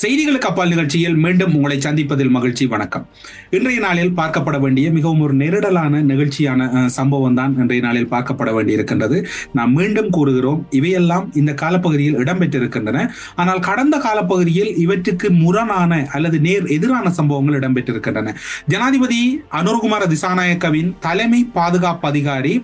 செய்திகளுக்கு அப்பால் நிகழ்ச்சியில் மீண்டும் உங்களை சந்திப்பதில் மகிழ்ச்சி வணக்கம். இன்றைய நாளில் பார்க்கப்பட வேண்டிய மிகவும் ஒரு நெருடலான நிகழ்ச்சியான சம்பவம் தான் இன்றைய நாளில் பார்க்கப்பட வேண்டியிருக்கின்றது. நாம் மீண்டும் கூறுகிறோம் இவையெல்லாம் இந்த காலப்பகுதியில் இடம்பெற்றிருக்கின்றன. ஆனால் கடந்த காலப்பகுதியில் இவற்றுக்கு முரணான அல்லது நேர் எதிரான சம்பவங்கள் இடம்பெற்றிருக்கின்றன. ஜனாதிபதி அனுர்குமார திசாநாயக்கவின் தலைமை பாதுகாப்பு அதிகாரி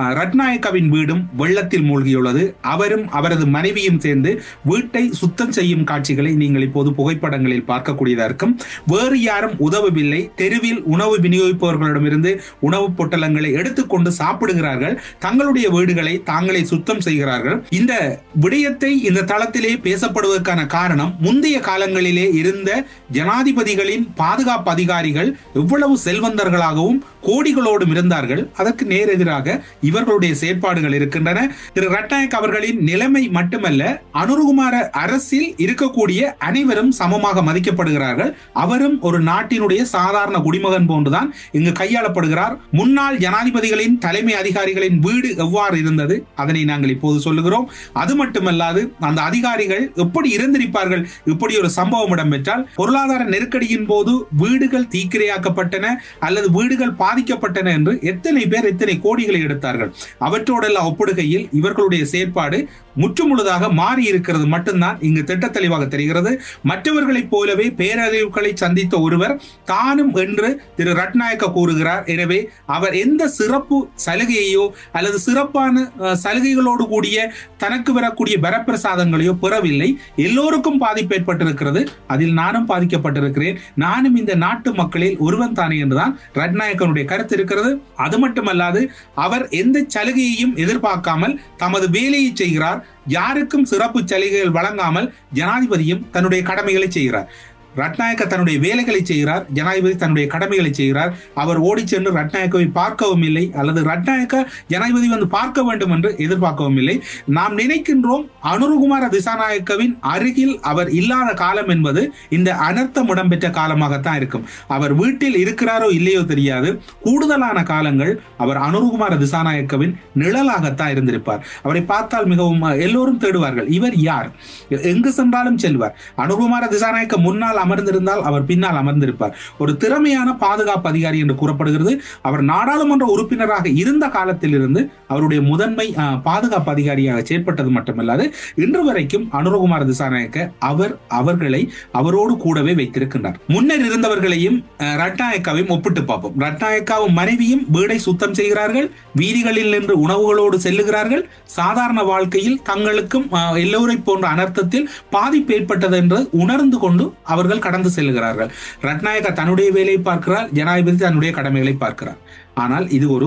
ரட்நாயக்கவின் வீடும் வெள்ளத்தில் மூழ்கியுள்ளது. அவரும் அவரது மனைவியும் சேர்ந்து வீட்டை சுத்தம் செய்யும் காட்சிகளை நீங்கள் இப்போது புகைப்படங்களில் பார்க்கக்கூடியதாக இருக்கும். வேறு யாரும் உதவவில்லை. தெருவில் உணவு விநியோகிப்பவர்களிடமிருந்து உணவுப் பொட்டலங்களை எடுத்துக்கொண்டு சாப்பிடுகிறார்கள். தங்களுடைய வீடுகளை தாங்களே சுத்தம் செய்கிறார்கள். இந்த விடயத்தை இந்த தளத்திலே பேசப்படுவதற்கான காரணம் முந்தைய காலங்களிலே இருந்த ஜனாதிபதிகளின் பாதுகாப்பு அதிகாரிகள் எவ்வளவு செல்வந்தர்களாகவும் கோடிகளோடும் இருந்தார்கள். அதற்கு நேரெதிராக இவர்களுடைய செயற்பாடுகள் இருக்கின்றன. திரு ரட்நாயக் அவர்களின் நிலைமை மட்டுமல்ல அனுருகுமார அரசில் இருக்கக்கூடிய அனைவரும் சமமாக மதிக்கப்படுகிறார்கள். அவரும் ஒரு நாட்டினுடைய சாதாரண குடிமகன் போன்றுதான் இங்கு கையாளப்படுகிறார். முன்னாள் ஜனாதிபதிகளின் தலைமை அதிகாரிகளின் வீடு எவ்வாறு இருந்தது? அதனை நாங்கள் இப்போது சொல்லுகிறோம். அது மட்டுமல்லாது அந்த அதிகாரிகள் எப்படி இருந்திருப்பார்கள்? இப்படி ஒரு சம்பவம் இடம்பெற்றால் பொருளாதார நெருக்கடியின் போது வீடுகள் தீக்கிரையாக்கப்பட்டன அல்லது வீடுகள் பாதிக்கப்பட்டன என்று எத்தனை பேர் எத்தனை கோடிகளை எடுத்தார்கள்? அவற்றோடெல்லாம் ஒப்பிடுகையில் இவர்களுடைய செயற்பாடு முற்றுமுழுதாக மாறி இருக்கிறது மட்டும்தான் இங்கு திட்ட தெளிவாக தெரிகிறது. மற்றவர்களைப் போலவே பேரறிவுகளை சந்தித்த ஒருவர் தானும் என்று திரு ரட்நாயக்க கூறுகிறார். எனவே அவர் எந்த சிறப்பு சலுகையோ அல்லது சிறப்பான சலுகைகளோடு கூடிய தனக்கு வரக்கூடிய வரப்பிரசாதங்களையோ பெறவில்லை. எல்லோருக்கும் பாதிப்பு ஏற்பட்டிருக்கிறது. அதில் நானும் பாதிக்கப்பட்டிருக்கிறேன். நானும் இந்த நாட்டு மக்களில் ஒருவன் தானே என்றுதான் ரட்நாயக்கனுடைய கருத்து இருக்கிறது. அது மட்டுமல்லாது அவர் எந்த சலுகையையும் எதிர்பார்க்காமல் தமது வேலையை செய்கிறார். யாருக்கும் சிறப்பு சலுகைகள் வழங்காமல் ஜனாதிபதியும் தன்னுடைய கடமைகளை செய்கிறார். ரட்நாயக்க தன்னுடைய வேலைகளை செய்கிறார் ஜனாதிபதி தன்னுடைய கடமைகளை செய்கிறார். அவர் ஓடிச் சென்று ரட்நாயக்கவை பார்க்கவும் இல்லை அல்லது ரட்நாயக்க ஜனாதிபதி வந்து பார்க்க வேண்டும் என்று எதிர்பார்க்கவும் இல்லை. நாம் நினைக்கின்றோம் அனுருகுமார திசாநாயக்கவின் அருகில் அவர் இல்லாத காலம் என்பது இந்த அனர்த்தம் இடம்பெற்ற காலமாகத்தான் இருக்கும். அவர் வீட்டில் இருக்கிறாரோ இல்லையோ தெரியாது. கூடுதலான காலங்கள் அவர் அனுருகுமார திசாநாயக்கவின் நிழலாகத்தான் இருந்திருப்பார். அவரை பார்த்தால் மிகவும் எல்லோரும் தேடுவார்கள் இவர் யார்? எங்கு சென்றாலும் செல்வார். அனுகுமார திசாநாயக்க முன்னால் அமர்ந்திருந்தால் அவர் பின்னால் அமர்ந்திருப்பார். ஒரு திறமையான பாதுகாப்பு அதிகாரி என்று கூறப்படுகிறது. அவர் நாடாளுமன்ற உறுப்பினராக இருந்த காலத்திலிருந்து அவருடைய முதன்மை பாதுகாப்பு அதிகாரியாக செயற்பட்டது மட்டுமல்லாது இன்று வரைக்கும் அனுரகுமார் திசாநாயக்க அவர் அவர்களை அவரோடு கூடவே வைத்திருக்கின்றார். முன்னர் இருந்தவர்களையும் அஹ், ரட்நாயக்காவையும் ஒப்பிட்டு பார்ப்போம். ரட்நாயக்காவும் மனைவியும் வீடை சுத்தம் செய்கிறார்கள் வீதிகளில் நின்று உணவுகளோடு செல்லுகிறார்கள். சாதாரண வாழ்க்கையில் தங்களுக்கும் எல்லோரை போன்ற அனர்த்தத்தில் பாதிப்பு ஏற்பட்டது என்று உணர்ந்து கொண்டு அவர்கள் கடந்து செல்லுகிறார்கள் ரட்நாயக்கா தன்னுடைய வேலையை பார்க்கிறார் ஜனாதிபதி தன்னுடைய கடமைகளை பார்க்கிறார். ஆனால் இது ஒரு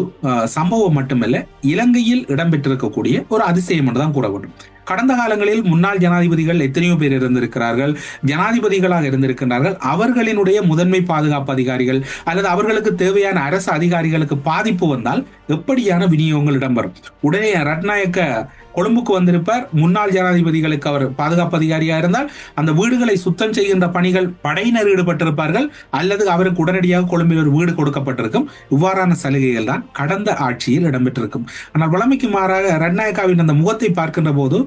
சம்பவம் மட்டுமல்ல இலங்கையில் இடம்பெற்றிருக்கக்கூடிய ஒரு அதிசயம் என்று தான் கூற வேண்டும் கடந்த காலங்களில் முன்னாள் ஜனாதிபதிகள் எத்தனையோ பேர் இருந்திருக்கிறார்கள் ஜனாதிபதிகளாக இருந்திருக்கின்றார்கள். அவர்களினுடைய முதன்மை பாதுகாப்பு அதிகாரிகள் அல்லது அவர்களுக்கு தேவையான அரசு அதிகாரிகளுக்கு பாதிப்பு வந்தால் எப்படியான விநியோகங்கள் இடம்பெறும்? உடனே ரட்நாயக்க கொழும்புக்கு வந்திருப்பார். முன்னாள் ஜனாதிபதிகளுக்கு அவர் பாதுகாப்பு அதிகாரியா இருந்தால் அந்த வீடுகளை சுத்தம் செய்கின்ற பணிகள் படையினர் ஈடுபட்டிருப்பார்கள். அல்லது அவருக்கு உடனடியாக கொழும்பில் ஒரு வீடு கொடுக்கப்பட்டிருக்கும். இவ்வாறான சலுகைகள் தான் கடந்த ஆட்சியில் இடம்பெற்றிருக்கும். ஆனால் வளமைக்கு மாறாக ரட்நாயக்காவின் அந்த முகத்தை பார்க்கின்ற போது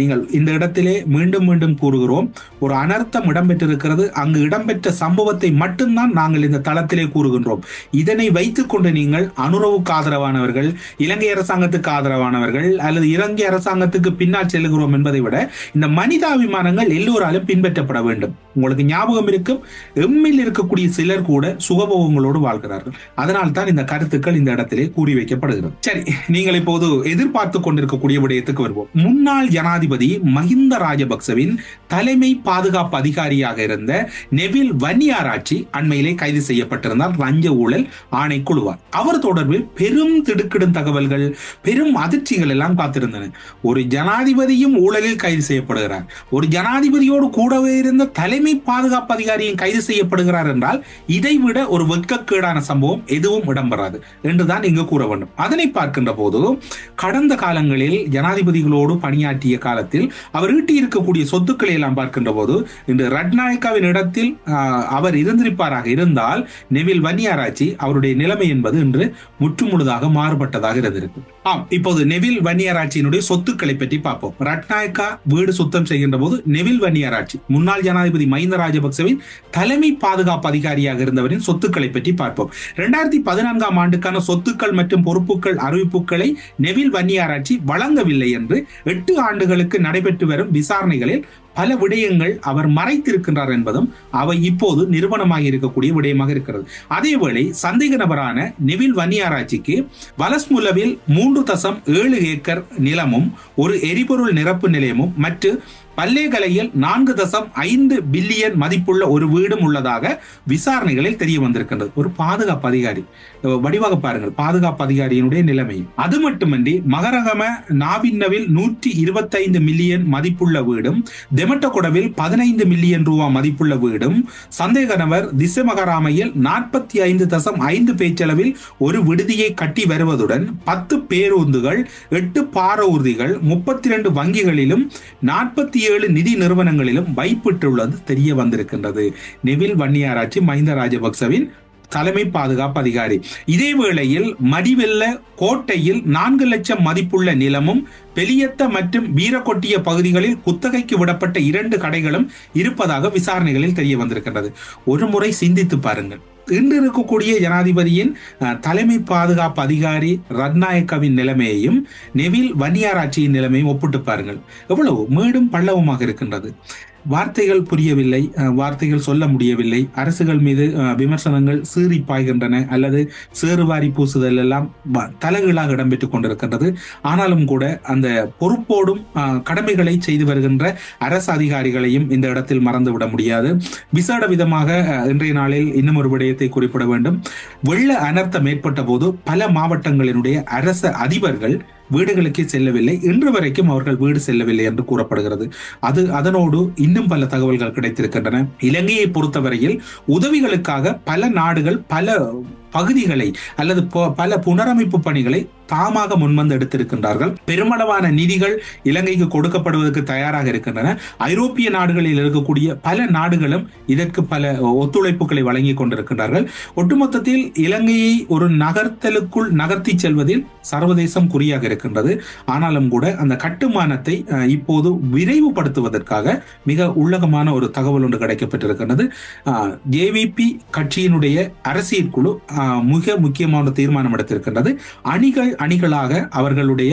நீங்கள் இந்த இடத்திலே மீண்டும் மீண்டும் கூறுகிறோம். ஒரு அனர்த்தம் இடம்பெற்றிருக்கிறது. அங்கு இடம்பெற்ற சம்பவத்தை மட்டும்தான் நாங்கள் இந்த தளத்திலே கூறுகின்றோம். இதனை வைத்துக்கொண்டு நீங்கள் அனுரவுக்கு ஆதரவானவர்கள் இலங்கை அரசாங்கத்துக்கு ஆதரவானவர்கள் அல்லது இலங்கை அரசாங்கத்துக்கு பின்னால் செல்கிறோம் என்பதை விட இந்த மனிதாபிமானங்கள் எல்லோராலும் பின்பற்றப்பட வேண்டும். உங்களுக்கு ஞாபகம் இருக்கும் எம்மில் இருக்கக்கூடிய சிலர் கூட சுகபோகங்களோடு வாழ்கிறார்கள். அதனால் தான் இந்த கருத்துக்கள் இந்த இடத்திலே கூறி வைக்கப்படுகிறது. சரி நீங்கள் இப்போது எதிர்பார்த்து கொண்டிருக்கக்கூடிய விடயத்துக்கு வருவோம். முன்னாள் ஜனாதிபதி மஹிந்த ராஜபக்சவின் தலைமை பாதுகாப்பு அதிகாரியாக இருந்த நெவில் வன்னியாராட்சி அண்மையிலே கைது செய்யப்பட்டிருந்தார். லஞ்ச ஊழல் ஆணைக்குழுவார் அவர் தொடர்பில் பெரும் திடுக்கிடும் தகவல்கள் பெரும் அதிர்ச்சிகள் எல்லாம் காத்திருந்தன. ஒரு ஜனாதிபதியும் ஊழலில் கைது செய்யப்படுகிறார். ஒரு ஜனாதிபதியோடு கூடவே இருந்த தலைமை பாதுகாப்பு அதிகாரியும் கைது செய்யப்படுகிறார் என்றால் இதைவிட ஒரு வெட்கக்கேடான சம்பவம் எதுவும் இடம்பெறாது என்றுதான் இங்கு கூற வேண்டும். அதனை பார்க்கின்ற போது கடந்த காலங்களில் ஜனாதிபதிகளோடு பணியாற்றிய காலத்தில் அவர் ஈட்டியிருக்கக்கூடிய சொத்துக்களை எல்லாம் பார்க்கின்ற போது இன்று ரட்நாயக்காவின் இடத்தில் அவர் இருந்திருப்பாராக இருந்தால் நெவில் வன்னியாராய்ச்சி அவருடைய நிலைமை என்பது இன்று முற்றுமுழுதாக மாறுபட்டதாக இருந்திருக்கு ஆம் இப்போது நெவில் வன்னியராட்சியினுடைய சொத்துக்களை பற்றி பார்ப்போம். ரட்நாயக்கா வீடு சுத்தம் செய்கின்ற போது நெவில் வன்னியராட்சி முன்னாள் ஜனாதிபதி மஹிந்த ராஜபக்சவின் தலைமை பாதுகாப்பு அதிகாரியாக இருந்தவரின் சொத்துக்களை பற்றி பார்ப்போம். இரண்டாயிரத்தி பதினான்காம் ஆண்டுக்கான சொத்துக்கள் மற்றும் பொறுப்புகள் அறிவிப்புகளை நெவில் வன்னியராட்சி வழங்கவில்லை என்று எட்டு ஆண்டுகளுக்கு நடைபெற்று வரும் விசாரணைகளில் பல விடயங்கள் அவர் மறைத்திருக்கின்றார் என்பதும் அவை இப்போது நிறுவனமாக இருக்கக்கூடிய விடயமாக இருக்கிறது. அதேவேளை சந்தேக நபரான நெவில் வன்னியாராய்ச்சிக்கு வலஸ்முலவில் மூன்று தசம் ஏழு ஏக்கர் நிலமும் ஒரு எரிபொருள் நிரப்பு நிலையமும் மற்றும் பல்லேகலையில் நான்கு தசம் ஐந்து பில்லியன் மதிப்புள்ள ஒரு வீடும் உள்ளதாக விசாரணைகளில் தெரிய வந்திருக்கின்றது. ஒரு பாதுகாப்பு அதிகாரி. வடிவாக பாருங்கள். பாதுகாப்பு அதிகாரியினுடைய நிலைமை. அது மட்டுமின்றி மகரகம நாவின்னவில் நூற்றி இருபத்தைந்து மில்லியன் மதிப்புள்ள வீடும் தெமட்டகுடவில் பதினைந்து மில்லியன் ரூபா மதிப்புள்ள வீடும் சந்தேக நபர் திசமகராமையில் நாற்பத்தி ஐந்து தசம் ஐந்து பேச்சளவில் ஒரு விடுதியை கட்டி வருவதுடன் பத்து பேருந்துகள் எட்டு பார ஊர்திகள் முப்பத்தி இரண்டு வங்கிகளிலும் நாற்பத்தி ஏழு நிதி நிறுவனங்களிலும் வைப்பிட்டுள்ளது தெரிய வந்திருக்கின்றது. நெவில் வன்னியாராட்சி மஹிந்த ராஜபக்சவின் தலைமை பாதுகாப்பு அதிகாரி. இதே வேளையில் மடிவெல்ல கோட்டையில் நான்கு லட்சம் மதிப்புள்ள நிலமும் பெலியத்த மற்றும் வீரக்கொட்டிய பகுதிகளில் குத்தகைக்கு விடப்பட்ட இரண்டு கடைகளும் இருப்பதாக விசாரணைகளில் தெரிய வந்திருக்கின்றது. ஒரு முறை சிந்தித்து பாருங்கள். இன்று இருக்கக்கூடிய ஜனாதிபதியின் தலைமை பாதுகாப்பு அதிகாரி ரத்நாயக்கவின் நிலைமையையும் நெவில் வன்னியாராட்சியின் நிலைமையும் ஒப்பிட்டு பாருங்கள். எவ்வளவு மீண்டும் பள்ளவமாக இருக்கின்றது. வார்த்தைகள் புரியவில்லை வார்த்தைகள் சொல்ல முடியவில்லை. அரசுகள் மீது விமர்சனங்கள் சீறி பாய்கின்றன அல்லது சேறுவாரி பூசுதல் எல்லாம் தலைகளாக இடம்பெற்றுக் கொண்டிருக்கின்றது. ஆனாலும் கூட அந்த பொறுப்போடும் கடமைகளை செய்து வருகின்ற அரசு அதிகாரிகளையும் இந்த இடத்தில் மறந்துவிட முடியாது. விசேட விதமாக இன்றைய நாளில் இன்னும் ஒரு விடயத்தை குறிப்பிட வேண்டும். வெள்ள அனர்த்தம் ஏற்பட்ட போது பல மாவட்டங்களினுடைய அரச அதிபர்கள் வீடுகளுக்கே செல்லவில்லை. இன்று வரைக்கும் அவர்கள் வீடு செல்லவில்லை என்று கூறப்படுகிறது. அது அதனோடு இன்னும் பல தகவல்கள் கிடைத்திருக்கின்றன. இலங்கையை பொறுத்தவரையில் உதவிகளுக்காக பல நாடுகள் பல பகுதிகளை அல்லது பல புனரமைப்பு பணிகளை தாமாக முன்வந்து எடுத்திருக்கின்றார்கள். பெருமளவான நிதிகள் இலங்கைக்கு கொடுக்கப்படுவதற்கு தயாராக இருக்கின்றன. ஐரோப்பிய நாடுகளில் இருக்கக்கூடிய பல நாடுகளும் இதற்கு பல ஒத்துழைப்புகளை வழங்கி கொண்டிருக்கின்றார்கள். ஒட்டுமொத்தத்தில் இலங்கையை ஒரு நகர்த்தலுக்குள் நகர்த்தி செல்வதில் சர்வதேசம் குறியாக இருக்கின்றது. ஆனாலும் கூட அந்த கட்டுமானத்தை இப்போது விரைவுபடுத்துவதற்காக மிக உள்ளகமான ஒரு தகவல் ஒன்று கிடைக்கப்பட்டிருக்கின்றது. ஜேவிபி கட்சியினுடைய அரசியல் குழு மிக முக்கியமான தீர்மானம் எடுத்திருக்கின்றது. அணிகள் அணிகளாக அவர்களுடைய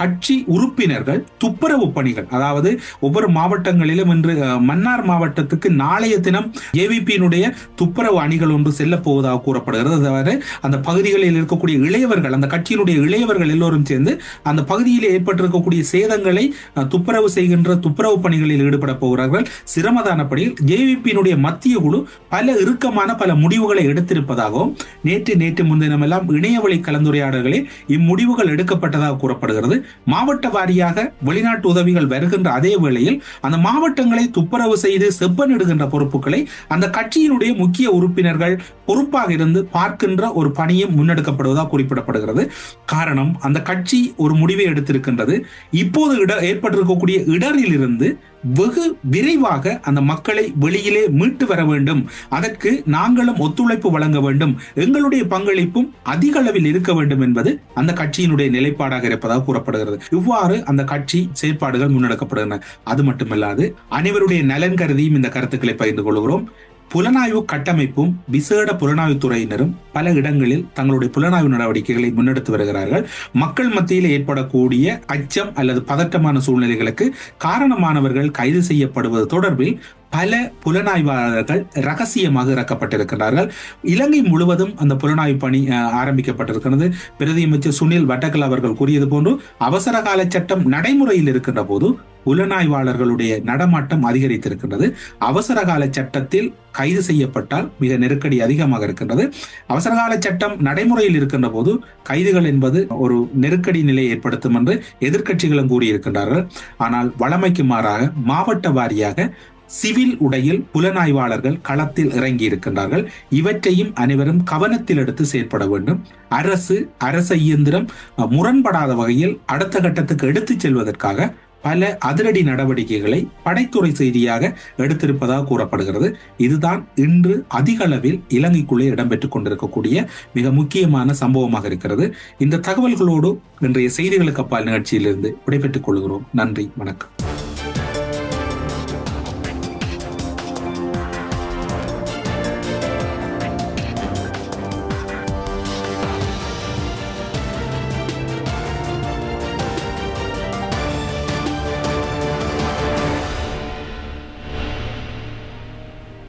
கட்சி உறுப்பினர்கள் துப்புரவு பணிகள் அதாவது ஒவ்வொரு மாவட்டங்களிலும் இன்று மன்னார் மாவட்டத்துக்கு நாளைய தினம் ஏவிபியினுடைய துப்புரவு அணிகள் ஒன்று செல்ல போவதாக கூறப்படுகிறது. அதாவது அந்த பகுதிகளில் இருக்கக்கூடிய இளையவர்கள் அந்த கட்சியினுடைய இளையவர்கள் எல்லோரும் சேர்ந்து அந்த பகுதியில் ஏற்பட்டிருக்கக்கூடிய சேதங்களை துப்புரவு செய்கின்ற துப்புரவு பணிகளில் ஈடுபட போகிறார்கள். சிரமதானப்படியில் ஜேவிபியினுடைய மத்திய குழு பல இறுக்கமான பல முடிவுகளை எடுத்திருப்பதாகவும் நேற்று நேற்று முன்தினமெல்லாம் இணையவழி கலந்துரையாடல்களில் இம்முடிவுகள் எடுக்கப்பட்டதாக கூறப்படுகிறது. மாவட்ட வாரியாக வெளிநாட்டு உதவிகள் வருகின்ற அதே வேளையில் அந்த மாவட்டங்களை துப்புரவு செய்து செப்பனிடுகின்ற பொறுப்புகளை அந்த கட்சியினுடைய முக்கிய உறுப்பினர்கள் பொறுப்பாக இருந்து பார்க்கின்ற ஒரு பணியும் முன்னெடுக்கப்படுவதாக குறிப்பிடப்படுகிறது. காரணம் அந்த கட்சி ஒரு முடிவை எடுத்திருக்கின்றது. இப்போது இட ஏற்பட்டிருக்கக்கூடிய இடரில் இருந்து வெகு விரைவாக அந்த மக்களை வெளியிலே மீட்டு வர வேண்டும். அதற்கு நாங்களும் ஒத்துழைப்பு வழங்க வேண்டும். எங்களுடைய பங்களிப்பும் அதிக அளவில் இருக்க வேண்டும் என்பது அந்த கட்சியினுடைய நிலைப்பாடாக இருப்பதாக கூறப்படுகிறது. இவ்வாறு அந்த கட்சி செயற்பாடுகள் முன்னெடுக்கப்படுகின்றன. அது மட்டுமல்லாது அனைவருடைய நலன் கருதியும் இந்த கருத்துக்களை பகிர்ந்து கொள்கிறோம். புலனாய்வு கட்டமைப்பும் விசேட புலனாய்வுத்துறையினரும் பல இடங்களில் தங்களுடைய புலனாய்வு நடவடிக்கைகளை முன்னெடுத்து வருகிறார்கள். மக்கள் மத்தியில் ஏற்படக்கூடிய அச்சம் அல்லது பதட்டமான சூழ்நிலைகளுக்கு காரணமானவர்கள் கைது செய்யப்படுவது தொடர்பில் பல புலனாய்வாளர்கள் ரகசியமாக இறக்கப்பட்டிருக்கிறார்கள் இலங்கை முழுவதும் அந்த புலனாய்வு பணி ஆரம்பிக்கப்பட்டிருக்கிறது பிரதி அமைச்சர் சுனில் வட்டகல் அவர்கள் கூறியது போன்று அவசர கால சட்டம் நடைமுறையில் இருக்கின்ற போது புலனாய்வாளர்களுடைய நடமாட்டம் அதிகரித்திருக்கின்றது. அவசர கால சட்டத்தில் கைது செய்யப்பட்டால் மிக நெருக்கடி அதிகமாக இருக்கின்றது. அவசரகால சட்டம் நடைமுறையில் இருக்கின்ற போது கைதுகள் என்பது ஒரு நெருக்கடி நிலை ஏற்படுத்தும் என்று எதிர்கட்சிகளும் கூறியிருக்கின்றார்கள். ஆனால் வளமைக்கு மாறாக மாவட்ட வாரியாக சிவில் உடையில் புலனாய்வாளர்கள் களத்தில் இறங்கி இருக்கின்றார்கள் இவற்றையும் அனைவரும் கவனத்தில் எடுத்து செயற்பட வேண்டும். அரசு அரச இயந்திரம் முரண்படாத வகையில் அடுத்த கட்டத்துக்கு எடுத்துச் செல்வதற்காக பல அதிரடி நடவடிக்கைகளை படைத்துறை செய்தியாக எடுத்திருப்பதாக கூறப்படுகிறது. இதுதான் இன்று அதிக அளவில் இலங்கைக்குள்ளே இடம்பெற்றுக் கொண்டிருக்கக்கூடிய மிக முக்கியமான சம்பவமாக இருக்கிறது. இந்த தகவல்களோடு இன்றைய செய்திகளுக்கு அப்பால் நிகழ்ச்சியிலிருந்து விடைபெற்றுக் கொள்கிறோம். நன்றி வணக்கம்.